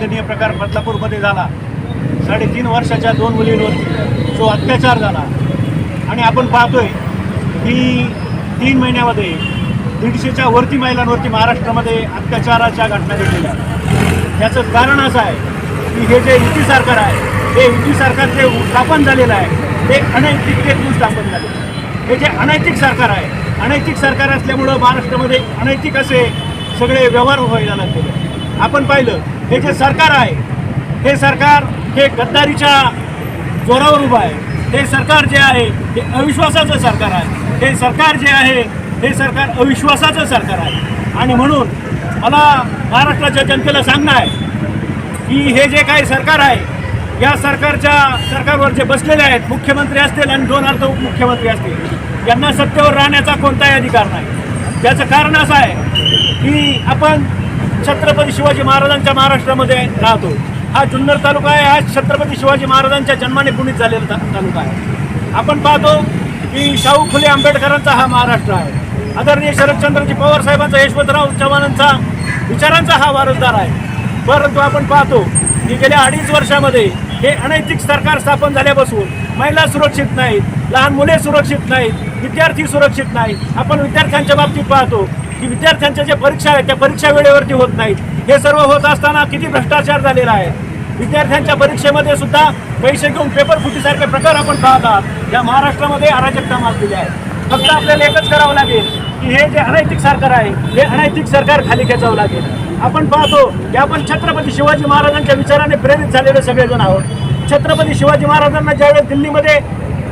दनीय प्रकार बदलापूरमध्ये झाला. साडेतीन वर्षाच्या दोन मुलींवरती जो अत्याचार झाला. आणि आपण पाहतोय की तीन महिन्यामध्ये दीडशेच्या वरती महिलांवरती महाराष्ट्रामध्ये अत्याचाराच्या घटना घडलेल्या. याचं त्याचं कारण असं आहे की हे जे युती सरकार आहे हे युती सरकार जे स्थापन झालेलं आहे ते अनैतिक अनैतिकतेतून स्थापन झाले हे जे अनैतिक सरकार आहे अनैतिक सरकार असल्यामुळं महाराष्ट्रामध्ये अनैतिक असे सगळे व्यवहार व्हायला लागलेले आपण पाहिलं हे जे सरकार आहे हे सरकार हे गद्दारीच्या जोरावर उभं आहे. हे सरकार जे आहे हे अविश्वासाचं सरकार आहे. हे सरकार जे आहे हे सरकार अविश्वासाचं सरकार आहे. आणि म्हणून मला महाराष्ट्राच्या जनतेला सांगणं आहे की हे जे काही सरकार आहे या सरकारच्या सरकारवर जे बसलेले आहेत मुख्यमंत्री असतील आणि दोन अर्थ उपमुख्यमंत्री असतील यांना सत्तेवर राहण्याचा कोणताही अधिकार नाही. त्याचं कारण असं आहे की आपण छत्रपती शिवाजी महाराजांच्या महाराष्ट्रामध्ये राहतो. हा जुन्नर तालुका आहे हा छत्रपती शिवाजी महाराजांच्या जन्माने पुणित झालेला तालुका आहे. आपण पाहतो की शाहू फुले आंबेडकरांचा हा महाराष्ट्र आहे. आदरणीय शरदचंद्रजी पवार साहेबांचा यशवंतराव चव्हाणांचा विचारांचा हा वारसदार आहे. परंतु आपण पाहतो की गेल्या अडीच वर्षामध्ये हे अनैतिक सरकार स्थापन झाल्यापासून महिला सुरक्षित नाहीत लहान मुले सुरक्षित नाहीत विद्यार्थी सुरक्षित नाहीत. आपण विद्यार्थ्यांच्या बाबतीत पाहतो की विद्यार्थ्यांच्या ज्या परीक्षा आहेत त्या परीक्षा वेळेवरती होत नाहीत. हे सर्व होत असताना किती भ्रष्टाचार झालेला आहे. विद्यार्थ्यांच्या परीक्षेमध्ये सुद्धा पैसे घेऊन पेपर फुटीसारखे प्रकार आपण पाहत आहात या महाराष्ट्रामध्ये अराजकता माजलेली आहे. फक्त आपल्याला एकच करावं लागेल की हे जे अनैतिक सरकार आहे हे अनैतिक सरकार खाली खेचावं लागेल. आपण पाहतो की आपण छत्रपती शिवाजी महाराजांच्या विचाराने प्रेरित झालेले सगळेजण आहोत. छत्रपती शिवाजी महाराजांना ज्यावेळेस दिल्लीमध्ये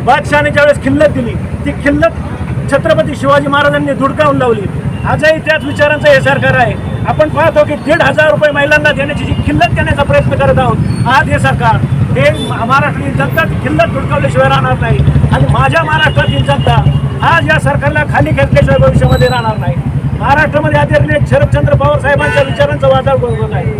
बादशहाने ज्यावेळेस खिल्लत दिली ती खिल्लत छत्रपती शिवाजी महाराजांनी धुडकावून लावली. आजही त्याच विचारांचं हे सरकार आहे. आपण पाहतो की दीड हजार रुपये महिलांना देण्याची जी किल्लत देण्याचा प्रयत्न करत आहोत आज हे सरकार हे महाराष्ट्रातील जनता किल्लत धुडकावल्याशिवाय राहणार नाही. आणि माझ्या महाराष्ट्रातील जनता आज या सरकारला खाली घेतल्याशिवाय भविष्यामध्ये राहणार नाही. महाराष्ट्रामध्ये आदरणीय शरदचंद्र पवार साहेबांच्या विचारांचं वादळ बरोबर आहे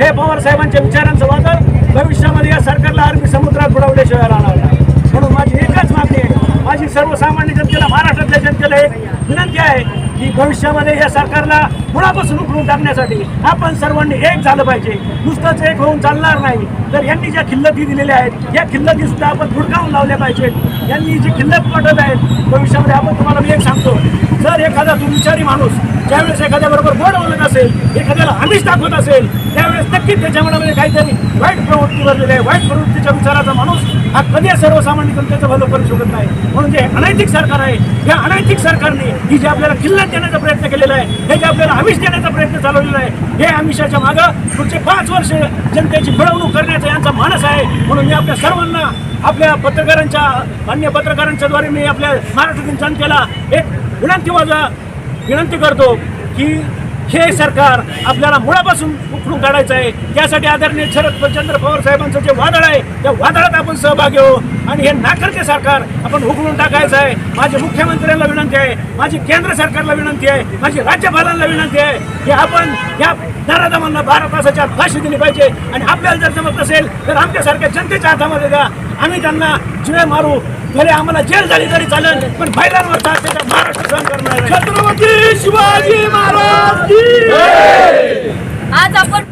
हे पवार साहेबांच्या विचारांचं वादळ भविष्यामध्ये या सरकारला अरबी समुद्रात बुडवल्याशिवाय राहणार नाही. म्हणून माझी एकच मागणी आहे. माझी सर्वसामान्य जनतेला महाराष्ट्रातल्या जनतेला एक विनंती आहे की भविष्यामध्ये या सरकारला मुळापासून उकळून टाकण्यासाठी आपण सर्वांनी एक झालं पाहिजे. नुसतंच एक होऊन चालणार नाही. तर यांनी ज्या खिल्लती दिलेल्या आहेत या खिल्लती सुद्धा आपण धुडकावून लावल्या पाहिजेत. यांनी जी खिल्लत पटत आहेत भविष्यामध्ये आपण तुम्हाला मी एक सांगतो. जर एखादा विचारी माणूस ज्यावेळेस एखाद्याबरोबर गोड बोलत असेल एखाद्याला आमिष दाखवत असेल त्यावेळेस नक्कीच त्याच्या मनामध्ये काहीतरी वाईट प्रवृत्ती भरलेली आहे वाईट प्रवृत्तीच्या विचाराचा माणूस हा कधी सर्वसामान्य जनतेचं भलं करू शकत नाही. म्हणून जे अनैतिक सरकार आहे या अनैतिक सरकारने ही जे आपल्याला खिल्लत देण्याचा प्रयत्न केलेला आहे हे जे आपल्याला आमिष देण्याचा प्रयत्न चालवलेला आहे हे आमिषाच्या मागं पुढचे पाच वर्ष जनतेची मिळवणूक करण्याचा यांचा मानस आहे. म्हणून मी आपल्या सर्वांना आपल्या पत्रकारांच्या अन्य पत्रकारांच्या द्वारे मी आपल्या महाराष्ट्रातील जनतेला एक विनंती माझा विनंती करतो की हे सरकार आपल्याला मुळापासून उखडून काढायचं आहे. त्यासाठी आदरणीय शरद चंद्र पवार साहेबांचं जे वादळ आहे त्या वादळात आपण सहभागी हो आणि हे नाकर्ते सरकार आपण उघडून टाकायचं आहे. माझ्या मुख्यमंत्र्यांना विनंती आहे माझी केंद्र सरकारला विनंती आहे माझी राज्यपालांना विनंती आहे की आपण या नराधमांना बारा तासाच्या फाशी दिली पाहिजे. आणि आपल्याला जर जमत नसेल तर आमच्यासारख्या जनतेच्या हातामध्ये द्या. आम्ही त्यांना जिवे मारू. भले आम्हाला जेल झाली तरी चालेल पण बैलांवर महाराष्ट्र सहन करणार. छत्रपती शिवाजी महाराज की आज आपण